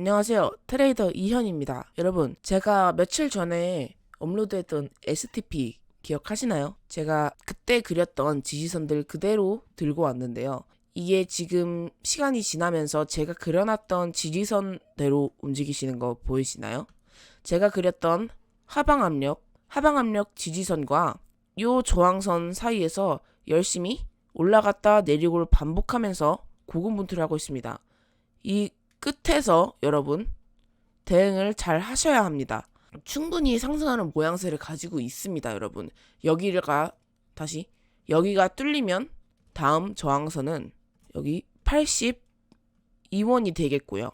안녕하세요. 트레이더 이현입니다. 여러분, 제가 며칠 전에 업로드했던 STP 기억하시나요? 제가 그때 그렸던 지지선들 그대로 들고 왔는데요. 이게 지금 시간이 지나면서 제가 그려놨던 지지선대로 움직이시는 거 보이시나요? 제가 그렸던 하방 압력, 하방 압력 지지선과 요 저항선 사이에서 열심히 올라갔다 내리고를 반복하면서 고군분투를 하고 있습니다. 이 끝에서 여러분 대응을 잘 하셔야 합니다. 충분히 상승하는 모양새를 가지고 있습니다, 여러분. 여기가 다시 여기가 뚫리면 다음 저항선은 여기 82원이 되겠고요.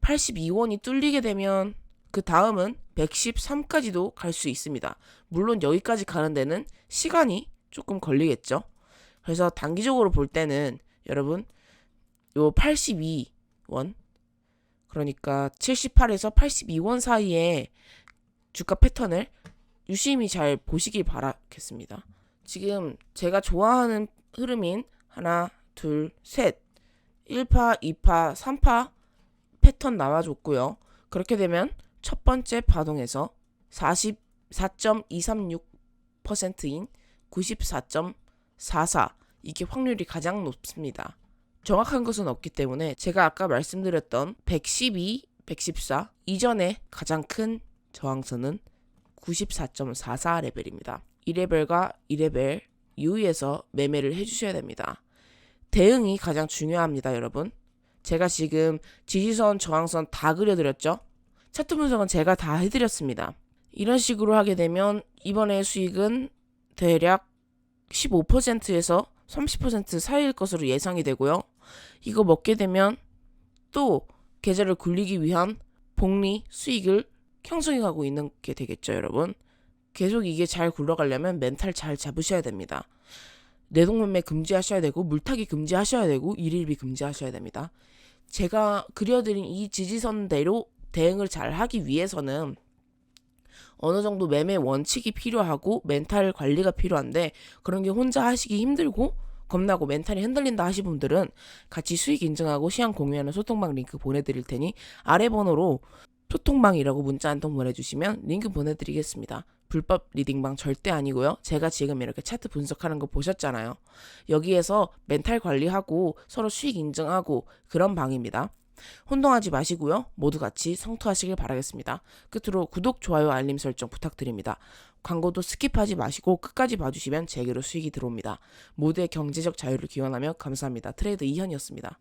82원이 뚫리게 되면 그 다음은 113까지도 갈 수 있습니다. 물론 여기까지 가는 데는 시간이 조금 걸리겠죠. 그래서 단기적으로 볼 때는 여러분 요 82 원 그러니까 78에서 82원 사이에 주가 패턴을 유심히 잘 보시길 바라겠습니다. 지금 제가 좋아하는 흐름인 하나, 둘, 셋 1파, 2파, 3파 패턴 나와줬고요. 그렇게 되면 첫 번째 파동에서 44.236%인 94.44 이게 확률이 가장 높습니다. 정확한 것은 없기 때문에 제가 아까 말씀드렸던 112, 114 이전에 가장 큰 저항선은 94.44 레벨입니다. 2레벨과 2레벨 이후에서 매매를 해주셔야 됩니다. 대응이 가장 중요합니다, 여러분. 제가 지금 지지선, 저항선 다 그려드렸죠? 차트 분석은 제가 다 해드렸습니다. 이런 식으로 하게 되면 이번에 수익은 대략 15%에서 30% 사이일 것으로 예상이 되고요. 이거 먹게 되면 또 계좌를 굴리기 위한 복리 수익을 형성해 가고 있는 게 되겠죠, 여러분. 계속 이게 잘 굴러가려면 멘탈 잘 잡으셔야 됩니다. 내동매매 금지하셔야 되고 물타기 금지하셔야 되고 일일비 금지하셔야 됩니다. 제가 그려드린 이 지지선대로 대응을 잘 하기 위해서는 어느 정도 매매 원칙이 필요하고 멘탈 관리가 필요한데 그런 게 혼자 하시기 힘들고 겁나고 멘탈이 흔들린다 하시는 분들은 같이 수익 인증하고 시향 공유하는 소통방 링크 보내드릴 테니 아래 번호로 소통방이라고 문자 한 통 보내주시면 링크 보내드리겠습니다. 불법 리딩방 절대 아니고요. 제가 지금 이렇게 차트 분석하는 거 보셨잖아요. 여기에서 멘탈 관리하고 서로 수익 인증하고 그런 방입니다. 혼동하지 마시고요. 모두 같이 성투하시길 바라겠습니다. 끝으로 구독, 좋아요, 알림 설정 부탁드립니다. 광고도 스킵하지 마시고 끝까지 봐주시면 제게로 수익이 들어옵니다. 모두의 경제적 자유를 기원하며 감사합니다. 트레이드 이현이었습니다.